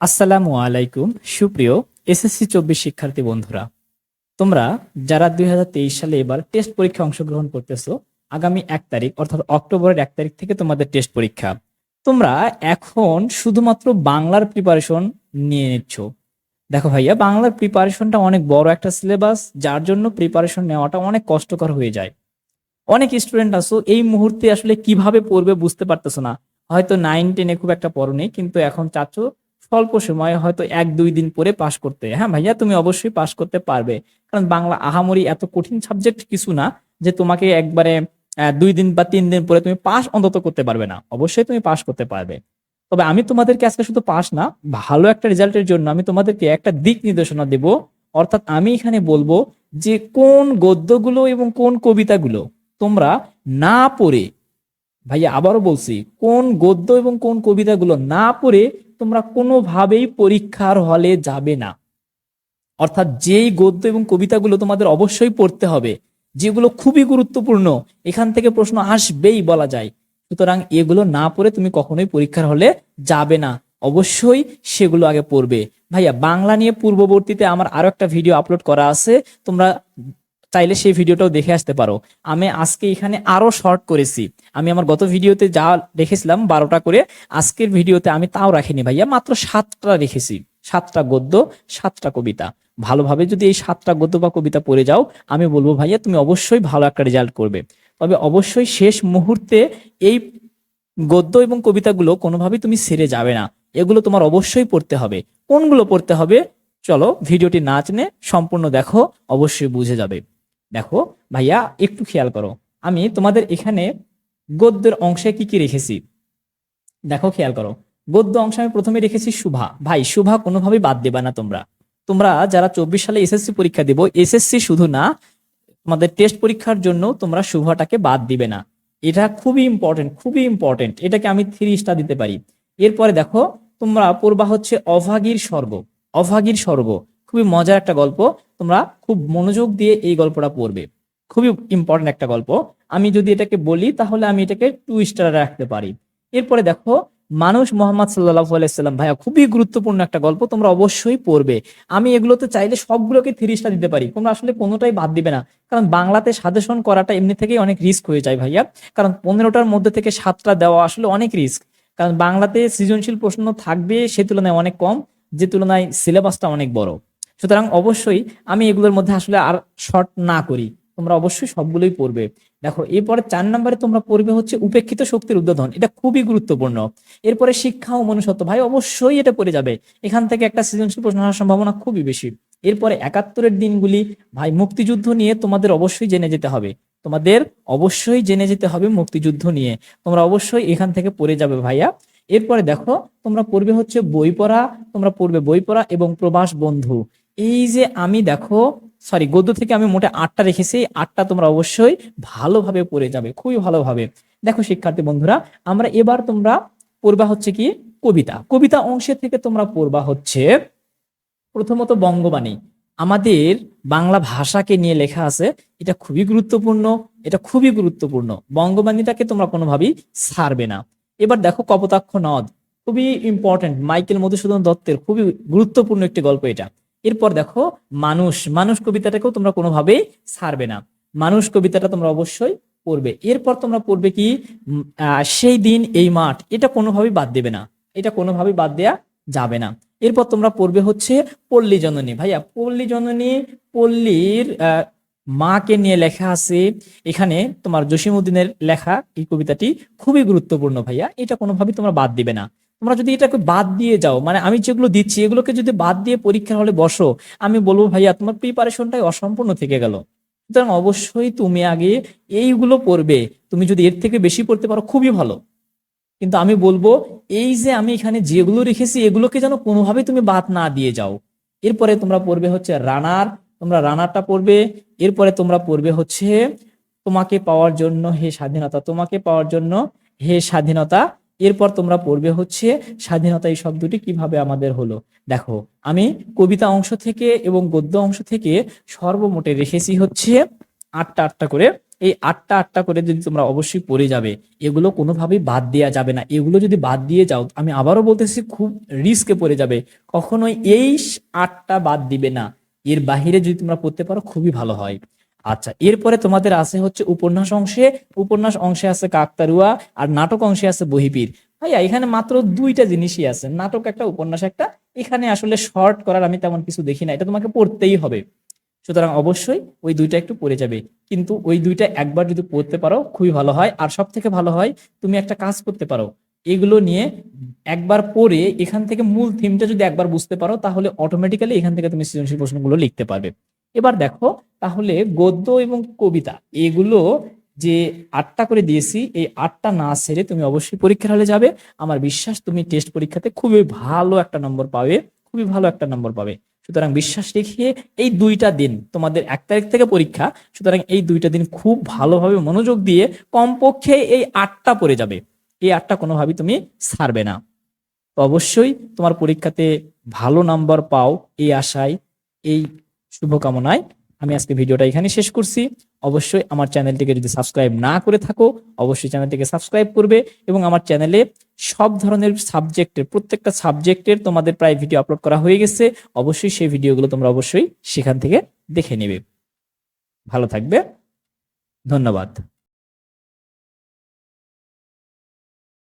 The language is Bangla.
আসসালামু আলাইকুম, সুপ্রিয় এসএসসি চব্বিশ শিক্ষার্থী বন্ধুরা। তোমরা যারা দুই হাজার তেইশ সালে এবার টেস্ট পরীক্ষা অংশগ্রহণ করতেছো, আগামী এক তারিখ, অর্থাৎ অক্টোবরের এক তারিখ থেকে তোমাদের টেস্ট পরীক্ষা। তোমরা এখন শুধুমাত্র বাংলার প্রিপারেশন নিয়ে নিচ্ছ। দেখো ভাইয়া, বাংলার প্রিপারেশনটা অনেক বড় একটা সিলেবাস যার জন্য প্রিপারেশন নেওয়াটা অনেক কষ্টকর হয়ে যায়। অনেক স্টুডেন্ট আসো এই মুহূর্তে আসলে কীভাবে পড়বে বুঝতে পারতেছো না। হয়তো নাইন টেনে খুব একটা পড়নি কিন্তু এখন চাচ্ছ স্বল্প সময়ে হয়তো এক, দুই দিন পরে পাশ করতে। হ্যাঁ ভাইয়া, তুমি অবশ্যই পাশ করতে পারবে। কারণ বাংলা আহামরি এত কঠিন সাবজেক্ট কিছু না যে তোমাকে একবারে দুই দিন বা তিন দিন পরে তুমি পাস অন্তত করতে পারবে না। অবশ্যই তুমি পাস করতে পারবে। তবে আমি তোমাদেরকে আজকে শুধু পাস না, ভালো একটা রেজাল্টের জন্য আমি তোমাদেরকে একটা দিক নির্দেশনা দেব। অর্থাৎ আমি এখানে বলব যে কোন গদ্যগুলো এবং কোন কবিতাগুলো তোমরা না পড়ে, ভাইয়া আবারও বলছি, কোন গদ্য এবং কোন কবিতাগুলো না পড়ে তোমরা কোনোভাবেই পরীক্ষার হলে যাবে না। অর্থাৎ যেই গদ্য এবং কবিতাগুলো তোমাদের অবশ্যই পড়তে হবে, যেগুলো খুবই গুরুত্বপূর্ণ, এখান থেকে প্রশ্ন আসবেই বলা যায়। সুতরাং এগুলো না পড়ে তুমি কখনোই পরীক্ষার হলে যাবে না। অবশ্যই সেগুলো আগে পড়বে। ভাইয়া, বাংলা নিয়ে পূর্ববর্তীতে আমার আরও একটা ভিডিও আপলোড করা আছে। তোমরা চাইলে সেই ভিডিওটাও দেখে আসতে পারো। আমি আজকে এখানে আরও শর্ট করেছি। আমি আমার গত ভিডিওতে যা রেখেছিলাম বারোটা করে, আজকের ভিডিওতে আমি তাও রাখিনি ভাইয়া, মাত্র সাতটা রেখেছি। সাতটা গদ্য, সাতটা কবিতা। ভালোভাবে যদি এই সাতটা গদ্য বা কবিতা পড়ে যাও, আমি বলব ভাইয়া, তুমি অবশ্যই ভালো একটা রেজাল্ট করবে। তবে অবশ্যই শেষ মুহূর্তে এই গদ্য এবং কবিতাগুলো কোনোভাবেই তুমি সেরে যাবে না। এগুলো তোমার অবশ্যই পড়তে হবে। কোনগুলো পড়তে হবে? চলো, ভিডিওটি না চেনে সম্পূর্ণ দেখো, অবশ্যই বুঝে যাবে। দেখো, ভাইয়া, একটু খেয়াল করো। আমি তোমাদের এখানে গদ্যের অংশে কি কি রেখেছি? দেখো, খেয়াল করো। গদ্য অংশে আমি প্রথমে রেখেছি শুভা ভাই শুভা কোনোভাবেই বাদ দেবা না তোমরা। তোমরা যারা চব্বিশ সালে এসএসসি পরীক্ষা দেবো এসএসসি শুধু না, তোমাদের টেস্ট পরীক্ষার জন্য তোমরা শুভাটাকে বাদ দিবে না। এটা খুবই ইম্পর্টেন্ট খুবই ইম্পর্টেন্ট এটাকে আমি থ্রি স্টার দিতে পারি। এরপরে দেখো, তোমরা পড়বা হচ্ছে অভাগীর স্বর্গ। অভাগীর স্বর্গ। খুবই মজার একটা গল্প। তোমরা খুব মনোযোগ দিয়ে এই গল্পটা পড়বে। খুবই ইম্পর্টেন্ট একটা গল্প। আমি যদি এটাকে বলি, তাহলে আমি এটাকে টু স্টার রাখতে পারি। এরপরে দেখো, মানুষ মোহাম্মদ সাল্লাহ আলাইসাল্লাম ভাইয়া, খুবই গুরুত্বপূর্ণ একটা গল্প তোমরা অবশ্যই পড়বে। আমি এগুলোতে চাইলে সবগুলোকে থ্রি স্টার দিতে পারি। তোমরা আসলে কোনোটাই বাদ দিবে না। কারণ বাংলাতে সাজেশন করাটা এমনি থেকেই অনেক রিস্ক হয়ে যায়, ভাইয়া। কারণ পনেরোটার মধ্যে থেকে সাতটা দেওয়া আসলে অনেক রিস্ক কারণ বাংলাতে সৃজনশীল প্রশ্ন থাকবে সে তুলনায় অনেক কম। যে তুলনায় সিলেবাসটা অনেক বড়। সুতরাং অবশ্যই আমি এগুলোর মধ্যে আসলে আর শর্ট না করি। তোমরা অবশ্যই সবগুলোই পড়বে। দেখো, এরপরে চার নম্বরে তোমরা পড়বে হচ্ছে উপেক্ষিত শক্তির উদ্বোধন। এটা খুবই গুরুত্বপূর্ণ। এরপরে শিক্ষা ও মনুষ্যত্ব। ভাই, অবশ্যই এটা পড়ে যাবে। এখান থেকে একটা সৃজনশীল প্রশ্ন হওয়ার সম্ভাবনা খুবই বেশি। এরপরে একাত্তরের দিনগুলি, ভাই, মুক্তিযুদ্ধ নিয়ে তোমাদের অবশ্যই জেনে যেতে হবে। তোমাদের অবশ্যই জেনে যেতে হবে মুক্তিযুদ্ধ নিয়ে। তোমরা অবশ্যই এখান থেকে পড়ে যাবে, ভাইয়া। এরপরে দেখো, তোমরা পড়বে হচ্ছে বই পড়া, তোমরা পড়বে বই পড়া এবং প্রবাস বন্ধু। এই যে আমি দেখো সরি গদ্য থেকে আমি মোটে আটটা রেখেছি আটটা তোমরা অবশ্যই ভালোভাবে পড়ে যাবে, খুবই ভালোভাবে। দেখো শিক্ষার্থী বন্ধুরা, আমরা এবার তোমরা পড়বা হচ্ছে কি কবিতা। কবিতা অংশে থেকে তোমরা পড়বা হচ্ছে প্রথমত বঙ্গবাণী। আমাদের বাংলা ভাষাকে নিয়ে লেখা আছে, এটা খুবই গুরুত্বপূর্ণ, এটা খুবই গুরুত্বপূর্ণ। বঙ্গবাণীটাকে তোমরা কোনোভাবেই ছাড়বে না। এবার দেখো কপোতাক্ষ নদ, খুবই ইম্পর্টেন্ট মাইকেল মধুসূদন দত্তের খুবই গুরুত্বপূর্ণ একটি গল্প এটা। এরপর দেখো, মানুষ মানুষ কবিতাটাকেও তোমরা কোনোভাবেই ছাড়বে না। মানুষ কবিতাটা তোমরা অবশ্যই পড়বে। এরপর তোমরা পড়বে কি সেই দিন, এই মাঠ, এটা কোনোভাবেই বাদ দেবে না। এটা কোনোভাবেই বাদ দেয়া যাবে না। এরপর তোমরা পড়বে হচ্ছে পল্লী জননী। ভাইয়া, পল্লী জননী, পল্লীর মাকে নিয়ে লেখা আছে। এখানে তোমার জসিমউদ্দিনের লেখা এই কবিতাটি খুবই গুরুত্বপূর্ণ ভাইয়া। এটা কোনোভাবেই তোমরা বাদ দিবে না। তোমরা যদি এটাকে বাদ দিয়ে যাও মানে আমি যেগুলো দিচ্ছি, এগুলোকে যদি বাদ দিয়ে পরীক্ষার হলে বসো, আমি বলব, ভাইয়া, তোমার প্রিপারেশনটাই অসম্পূর্ণ থেকে গেল। সুতরাং অবশ্যই তুমি আগে এইগুলো পড়বে। তুমি যদি এর থেকে বেশি পড়তে পারো, খুবই ভালো। কিন্তু আমি বলব, এই যে আমি এখানে যেগুলো রেখেছি, এগুলোকে যেন কোনোভাবেই তুমি বাদ না দিয়ে যাও। এরপরে তোমরা পড়বে হচ্ছে রানার, তোমরা রানারটা পড়বে। এরপরে তোমরা পড়বে হচ্ছে তোমাকে পাওয়ার জন্য হে স্বাধীনতা, তোমাকে পাওয়ার জন্য হে স্বাধীনতা এরপর তোমরা পড়বে হচ্ছে স্বাধীনতা এই শব্দটি কীভাবে আমাদের হলো। দেখো, আমি কবিতা অংশ থেকে এবং গদ্য অংশ থেকে সর্বমোটে রেখেছি হচ্ছে আটটা আটটা করে। এই আটটা আটটা করে যদি তোমরা অবশ্যই পড়ে যাবে, এগুলো কোনোভাবেই বাদ দেওয়া যাবে না। এগুলো যদি বাদ দিয়ে যাও, আমি আবারও বলতেছি, খুব রিস্কে পড়ে যাবে। কখনোই এই আটটা বাদ দিবে না। এর বাহিরে যদি তোমরা পড়তে পারো, খুবই ভালো হয়। আচ্ছা এরপরে তোমাদের আছে হচ্ছে উপন্যাস অংশে উপন্যাস অংশে আছে কাকতারুয়া আর নাটক অংশে আছে বহিপীর। ভাইয়া, এখানে মাত্র দুইটা জিনিসই আছে, নাটক একটা, উপন্যাস একটা। এখানে আসলে শর্ট করার আমি তেমন কিছু দেখি না, এটা তোমাকে পড়তেই হবে। সুতরাং অবশ্যই ওই দুইটা একটু পড়ে যাবে। কিন্তু ওই দুইটা একবার যদি পড়তে পারো, খুবই ভালো হয়। আর সব থেকে ভালো হয়, তুমি একটা কাজ করতে পারো। এগুলো নিয়ে একবার পড়ে, এখান থেকে মূল থিমটা যদি একবার বুঝতে পারো, তাহলে অটোমেটিক্যালি এখান থেকে তুমি সৃজনশীল প্রশ্নগুলো লিখতে পারবে। এবার দেখো, তাহলে গদ্য এবং কবিতা, এগুলো যে আটটা করে দিয়েছি, এই আটটা না সেরে তুমি অবশ্যই পরীক্ষার হলে যাবে। আমার বিশ্বাস, তুমি টেস্ট পরীক্ষাতে খুবই ভালো একটা নম্বর পাবে, খুবই ভালো একটা নম্বর পাবে। সুতরাং বিশ্বাস রেখে এই দুইটা দিন, তোমাদের এক তারিখ থেকে পরীক্ষা, সুতরাং এই দুইটা দিন খুব ভালোভাবে মনোযোগ দিয়ে কমপক্ষে এই আটটা পড়ে যাবে। এই আটটা কোনোভাবেই তুমি ছাড়বে না। অবশ্যই তোমার পরীক্ষাতে ভালো নাম্বার পাও, এই আশায়, এই শুভকামনায় আমি আজকে ভিডিওটা এখানে শেষ করছি। অবশ্যই আমার চ্যানেলটিকে যদি সাবস্ক্রাইব না করে থাকো, অবশ্যই চ্যানেলটিকে সাবস্ক্রাইব করবে এবং আমার চ্যানেলে সব ধরনের সাবজেক্টের, প্রত্যেকটা সাবজেক্টের তোমাদের প্রায় ভিডিও আপলোড করা হয়ে গেছে। অবশ্যই সেই ভিডিওগুলো তোমরা অবশ্যই সেখান থেকে দেখে নেবে। ভালো থাকবে। ধন্যবাদ।